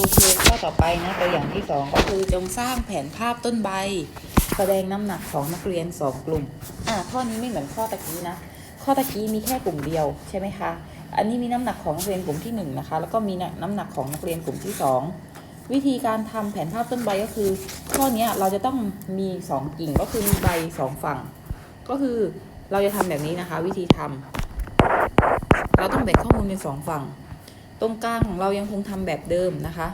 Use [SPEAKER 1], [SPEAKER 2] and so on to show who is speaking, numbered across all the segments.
[SPEAKER 1] โอเคข้อต่อไปนะตัวอย่างที่สองก็คือจงสร้างแผนภาพต้นใบ แสดงน้ำหนักของนักเรียนสองกลุ่มอ่าข้อนี้ไม่เหมือนข้อตะกี้นะ ข้อตะกี้มีแค่กลุ่มเดียวใช่ไหมคะ อันนี้มีน้ำหนักของนักเรียนกลุ่มที่หนึ่งนะคะ แล้วก็มีน้ำหนักของนักเรียนกลุ่มที่สองวิธีการทำแผนภาพต้นใบก็คือ ข้อนี้เราจะต้องมีสองกิ่งก็คือมีใบสองฝั่ง ก็คือเราจะทำแบบนี้นะคะ วิธีทำเราต้องแบ่งข้อมูลเป็นสองฝั่ง ตรงกลางของเรายังคงทำแบบเดิมนะคะ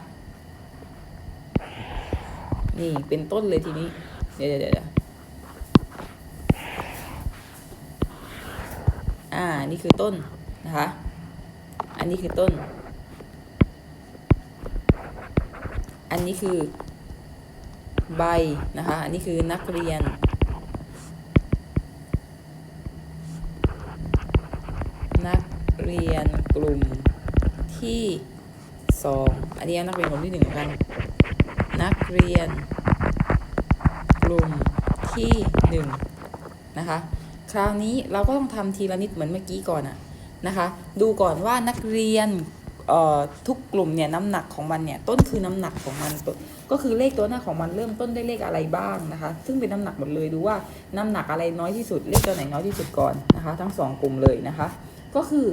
[SPEAKER 1] นี่เป็นต้นเลยทีนี้เดี๋ยวเดี๋ยวเดี๋ยวอ่า นี่คือต้นนะคะ อันนี้คือต้น อันนี้คือใบนะคะ อันนี้คือนักเรียน นักเรียนกลุ่ม ที่สองอันนี้นักเรียนกลุ่มที่หนึ่งกัน นักเรียน กลุ่มที่หนึ่งนะคะ คราวนี้เราก็ต้องทำทีละนิดเหมือนเมื่อกี้ก่อนอะนะคะ ดูก่อนว่านักเรียนเอ่อทุกกลุ่มเนี่ยน้ำหนักของมันเนี่ยต้นคือน้ำหนักของมันตัวก็คือเลขตัวหน้าของมันเริ่มต้นด้วยเลขอะไรบ้างนะคะ ซึ่งเป็นน้ำหนักหมดเลยดูว่าน้ำหนักอะไรน้อยที่สุดเลขตัวไหนน้อยที่สุดก่อนนะคะ ทั้งสองกลุ่มเลยนะคะ ก็คือ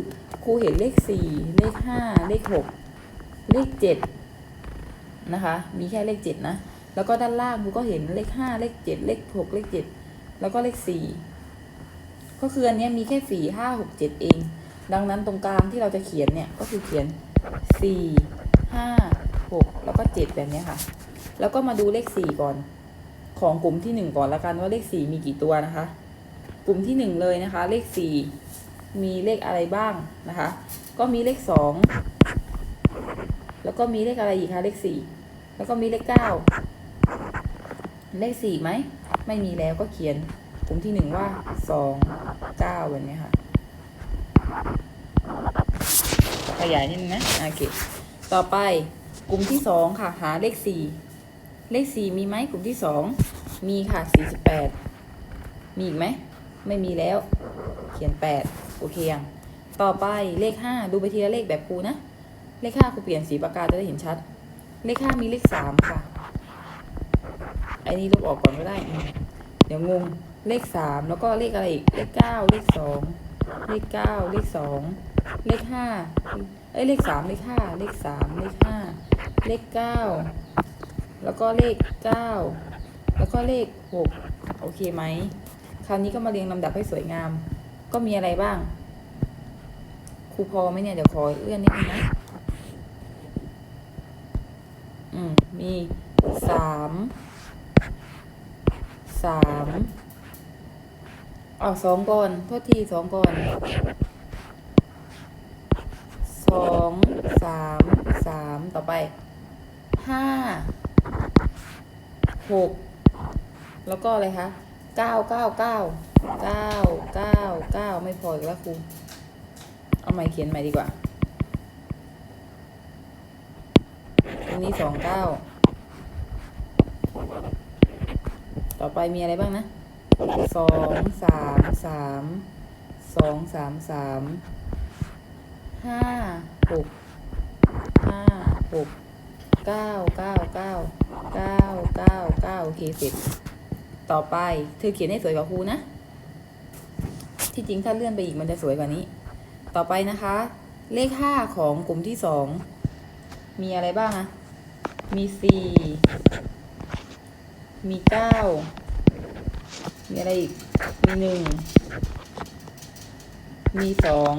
[SPEAKER 1] ครูเห็นเลขสี่เลขห้าเลขหกเลขเจ็ดนะคะ มีแค่เลขเจ็ดนะ แล้วก็ด้านล่างครูก็เห็นเลขห้าเลขเจ็ดเลขหกเลขเจ็ดแล้วก็เลขสี่ก็คืออันนี้มีแค่สี่ห้าหกเจ็ดเอง ดังนั้นตรงกลางที่เราจะเขียนเนี่ยก็คือเขียนสี่ห้าหกแล้วก็เจ็ดแบบนี้ค่ะ แล้วก็มาดูเลขสี่ก่อน ของกลุ่มที่หนึ่งก่อนละกันว่าเลขสี่มีกี่ตัวนะคะ กลุ่มที่หนึ่งเลยนะคะ เลขสี่ มีเลขอะไรบ้างนะคะ ก็มีเลขสองแล้วก็มีเลขอะไรอีกคะเลขสี่แล้วก็มีเลขเก้าเลขสี่ไหมไม่มีแล้วก็เขียนกลุ่มที่หนึ่งว่าสองเก้าแบบนี้ค่ะขยายนิดนึงนะโอเคต่อไปกลุ่มที่สองค่ะ หาเลขสี่เลขสี่มีไหมกลุ่มที่สองมีค่ะสี่สิบแปดมีอีกไหมไม่มีแล้ว เขียนแปด โอเคยังต่อไปเลขห้าดูไปทีละเลขแบบครูนะ เลขห้าครูเปลี่ยนสีปากกาจะได้เห็นชัด เลขห้ามีเลขสามค่ะไอ้นี่ลบออกก่อนก็ได้ เดี๋ยวงงเลขสามแล้วก็เลขอะไรอีกเลขเก้าเลขสองเลขเก้าเลขสองเลขห้าเอ้ยเลขสามเลขห้าเลขสามเลขห้าเลขเก้าแล้วก็เลขเก้าแล้วก็เลขหกโอเคไหมคราวนี้ก็มาเรียงลำดับให้สวยงาม ก็มีอะไรบ้าง ครูพอไหมเนี่ย เดี๋ยวขอเอื้อนนิดนึงนะ อืม มีสามสามเอสองก่อน โทษทีสองก่อนสองสามสามต่อไปห้าหกแล้วก็อะไรคะเก้าเก้าเก้า เก้าเก้าเก้าไม่พออีกแล้วครู เอาใหม่เขียนใหม่ดีกว่าอันนี้สองเก้า ต่อไปมีอะไรบ้างนะสองสามสามสองสามสามห้าหกห้าหกเก้าเก้าเก้าเก้าเก้าเก้าโอเคเสร็จ ต่อไปเธอเขียนให้สวยกว่าครูนะ ที่จริงถ้าเลื่อนไปอีกมันจะสวยกว่านี้ ต่อไปนะคะ เลขห้าของกลุ่มที่สองมีอะไรบ้างอะมีสี่มีเก้ามีอะไรอีก มีหนึ่ง มีสอง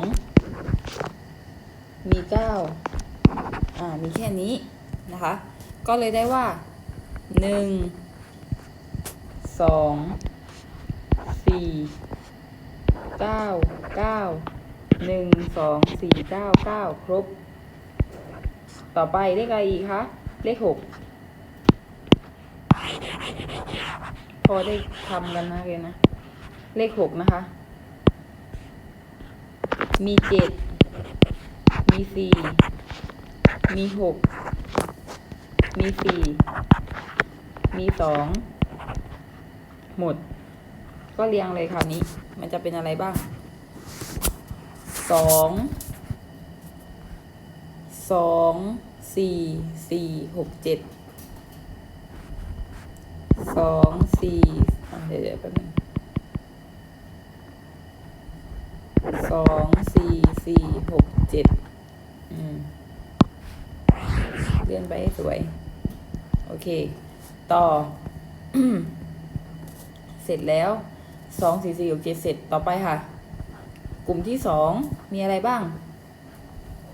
[SPEAKER 1] มีเก้าอ่า มีแค่นี้นะคะ ก็เลยได้ว่าหนึ่ง สอง สี่ เก้าเก้าหนึ่งสองสี่เก้าเก้าครบ ต่อไปเลขอะไรอีกคะ เลขหกพอได้ทำกันนะเรียนนะ เลขหกนะคะ มีเจ็ดมีสี่มีหกมีสี่มีสองหมด ก็เรียงเลยคราวนี้ มันจะเป็นอะไรบ้างสองสองสี่สี่หกเจ็ดสองสี่เดี๋ยวเดี๋ยวแป๊บนึงสองสี่สี่หกเจ็ดอืมเลื่อนไปให้สวย โอเค ต่อ เสร็จแล้ว สองสี่สี่หกเจ็ดเสร็จต่อไปค่ะ กลุ่มที่สองมีอะไรบ้าง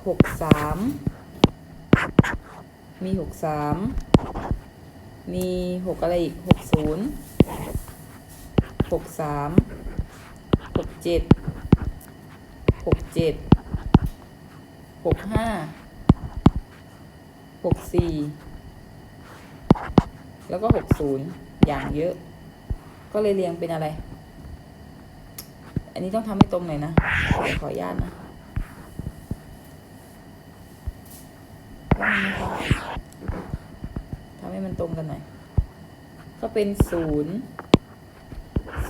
[SPEAKER 1] หกสามมีหกสามมีหกอะไรอีกหกศูนย์หกสามหกเจ็ดหกเจ็ดหกห้าหกสี่แล้วก็หกศูนย์อย่างเยอะ ก็เลยเรียงเป็นอะไร อันนี้ต้องทำให้ตรงหน่อยนะ ขออนุญาตนะว่าไงนะคะทำให้มันตรงกันหน่อย ก็เป็นศูนย์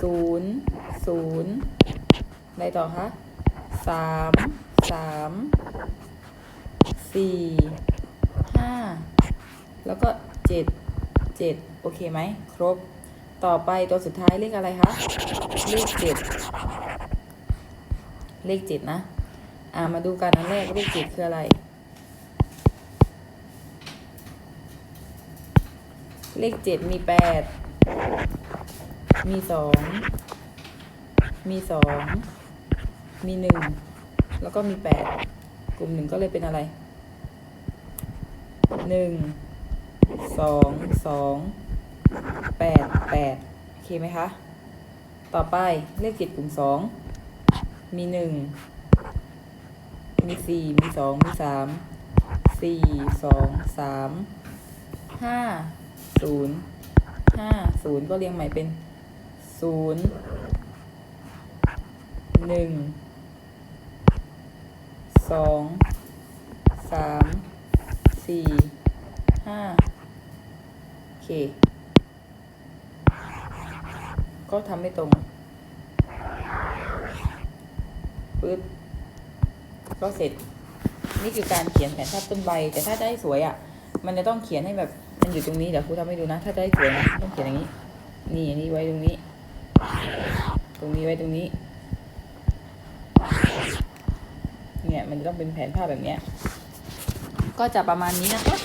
[SPEAKER 1] ศูนย์ศูนย์อะไรต่อคะสามสามสี่ห้าแล้วก็เจ็ดเจ็ดโอเคไหม ครบ ต่อไปตัวสุดท้ายเลขอะไรคะ เลขเจ็ด เลขเจ็ดนะ อ่ามาดูกันอันแรกเลขเจ็ดคืออะไร เลขเจ็ดมีแปดมีสองมีสองมีหนึ่งแล้วก็มีแปดกลุ่มหนึ่งก็เลยเป็นอะไรหนึ่งสองสองแปดแปดโอเคไหมคะ ต่อไปเลขเจ็ดกลุ่มสอง มีหนึ่ง มีสี่ มีสอง มีสาม สี่ สอง สาม ห้า ศูนย์ ห้า ศูนย์ก็เรียงใหม่เป็นศูนย์ หนึ่ง สอง สาม สี่ ห้า โอเค ก็ทำไม่ตรง ปึ๊บก็เสร็จ นี่คือการเขียนแผนภาพต้นใบ แต่ถ้าจะให้สวยอะ มันจะต้องเขียนให้แบบ มันอยู่ตรงนี้เดี๋ยวครูทำให้ดูนะ ถ้าจะให้สวยนะต้องเขียนอย่างนี้ นี่อันนี้ไว้ตรงนี้ ตรงนี้ไว้ตรงนี้ เนี่ยมันจะต้องเป็นแผนภาพแบบเนี้ยก็จะประมาณนี้นะคะ